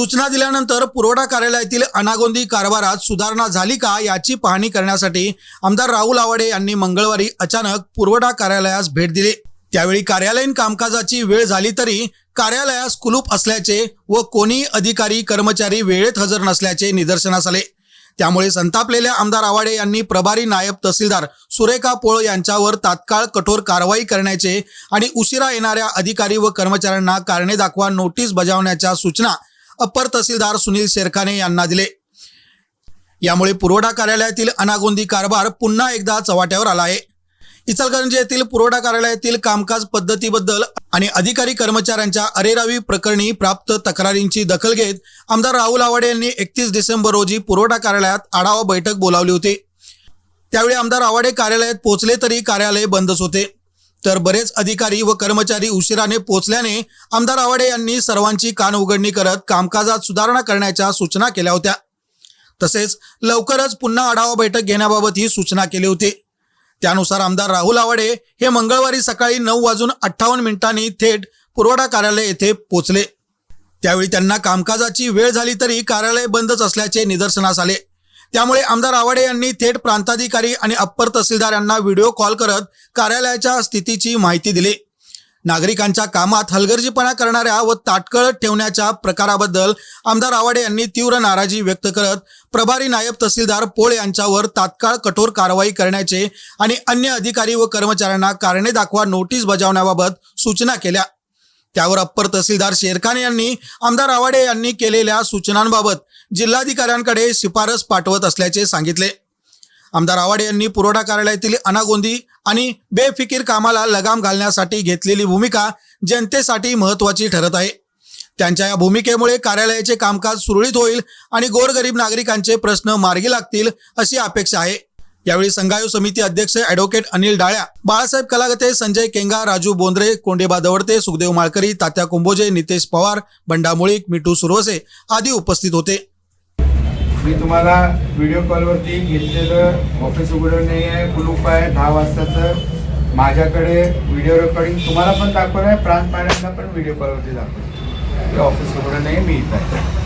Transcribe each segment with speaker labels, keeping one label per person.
Speaker 1: सूचना दिल्यानंतर पुरवठा कार्यालयातील अनागोंदी कारभारात सुधारणा झाली का याची पाहणी करण्यासाठी आमदार राहुल आवाडे यांनी मंगळवारी अचानक पुरवठा कार्यालयास भेट दिली. त्यावेळी कार्यालयीन कामकाजाची वेळ झाली तरी कार्यालयास कुलूप असल्याचे व कोणी अधिकारी कर्मचारी वेळेत हजर नसल्याचे निदर्शनास आले. त्यामुळे संतापलेल्या आमदार आवाडे यांनी प्रभारी नायब तहसीलदार सुरेखा पोळ यांच्यावर तात्काळ कठोर कारवाई करण्याचे आणि उशिरा येणाऱ्या अधिकारी व कर्मचाऱ्यांना कारणे दाखवा नोटीस बजावण्याच्या सूचना अपर तहसीलदार सुनील शेरखाने यांना दिले. यामुळे पुरवठा कार्यालयातील अनागोंदी कारभार पुन्हा एकदा चव्हाट्यावर आला आहे. इचलकरंजी येथील पुरवठा कार्यालयातील कामकाज पद्धतीबद्दल आणि अधिकारी कर्मचाऱ्यांच्या अरेरावी प्रकरणी प्राप्त तक्रारींची दखल घेत आमदार राहुल आवाडे यांनी एकतीस डिसेंबर रोजी पुरवठा कार्यालयात आढावा बैठक बोलावली होती. त्यावेळी आमदार आवाडे कार्यालयात पोहोचले तरी कार्यालय बंदच होते. तर बरेच अधिकारी व कर्मचारी उशिराने पोहोचल्याने आमदार आवाडे यांनी सर्वांची कान उघडणी करत कामकाजात सुधारणा करण्याच्या सूचना केल्या होत्या. तसेच लवकरच पुन्हा आढावा बैठक घेण्याबाबत ही सूचना केली होती. त्यानुसार आमदार राहुल आवाडे हे मंगळवारी सकाळी नऊ वाजून अठ्ठावन्न मिनिटांनी थेट पुरवठा कार्यालय येथे पोहोचले त्यावेळी त्यांना कामकाजाची वेळ झाली तरी कार्यालय बंदच असल्याचे निदर्शनास आले. त्यामुळे आमदार आवाडे यांनी थेट प्रांताधिकारी आणि अप्पर तहसीलदार यांना व्हिडिओ कॉल करत कार्यालयाच्या स्थितीची माहिती दिली. नागरिकांच्या कामात हलगर्जीपणा करणाऱ्या व ताटकळत ठेवण्याच्या प्रकाराबद्दल आमदार आवाडे यांनी तीव्र नाराजी व्यक्त करत प्रभारी नायब तहसीलदार पोळ यांच्यावर तात्काळ कठोर कारवाई करण्याचे आणि अन्य अधिकारी व कर्मचाऱ्यांना कारणे दाखवा नोटीस बजावण्याबाबत सूचना केल्या. त्यावर अप्पर तहसीलदार शेरखान यांनी आमदार आवाडे यांनी केलेल्या सूचनांबाबत जिल्हाधिकाऱ्यांकडे शिफारस पाठवत असल्याचे सांगितले. आमदार आवाडे यांनी पुरवठा कार्यालयातील अनागोंदी आणि बेफिकीर कामाला लगाम घालण्यासाठी घेतलेली भूमिका जनतेसाठी महत्त्वाची ठरत आहे. त्यांच्या या भूमिकेमुळे कार्यालयाचे कामकाज सुरळीत होईल आणि गोरगरीब नागरिकांचे प्रश्न मार्गी लागतील अशी अपेक्षा आहे. यावेळी संघायू समिती अध्यक्ष अॅडव्होकेट अनिल डाळ्या बाळासाहेब कलागते संजय केंगा राजू बोंद्रे कोंडेबा दवडते सुखदेव माळकरी तात्या कुंभोजे नितेश पवार बंडा मुळीक मिठू सुरवसे आदी उपस्थित होते.
Speaker 2: मी तुम्हाला व्हिडिओ कॉलवरती घेतलेलं ऑफिस उघडं नाही आहे कुलूप आहे दहा वाजताचं. माझ्याकडे व्हिडिओ रेकॉर्डिंग तुम्हाला पण दाखवलं आहे प्रांत मॅडमला पण व्हिडिओ कॉलवरती दाखवलं ऑफिस उघडं नाही मी इथं आहे.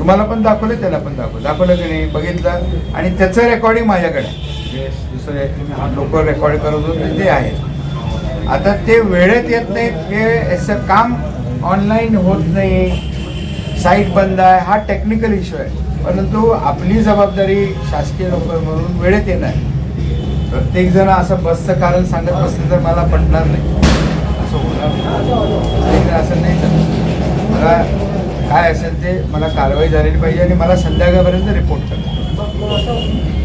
Speaker 2: तुम्हाला पण दाखवलं त्याला पण दाखवलं दाखवलं की नाही बघितलं. आणि त्याचं रेकॉर्डिंग माझ्याकडे दुसरं दुसरे लोक रेकॉर्ड करत होते ते आहे. आता ते वेळेत येत नाहीत हे याचं काम ऑनलाईन होत नाही. साईट बंद आहे हा टेक्निकल इश्यू आहे. परंतु आपली जबाबदारी शासकीय लोक म्हणून वेळेत येणार. प्रत्येकजण प्रत्येक जण असं बसचं कारण सांगत बसलं तर मला पटणार नाही. असं होणार नाही. असं नाही मला काय असेल ते मला कारवाई झालेली पाहिजे आणि मला संध्याकाळपर्यंत रिपोर्ट करा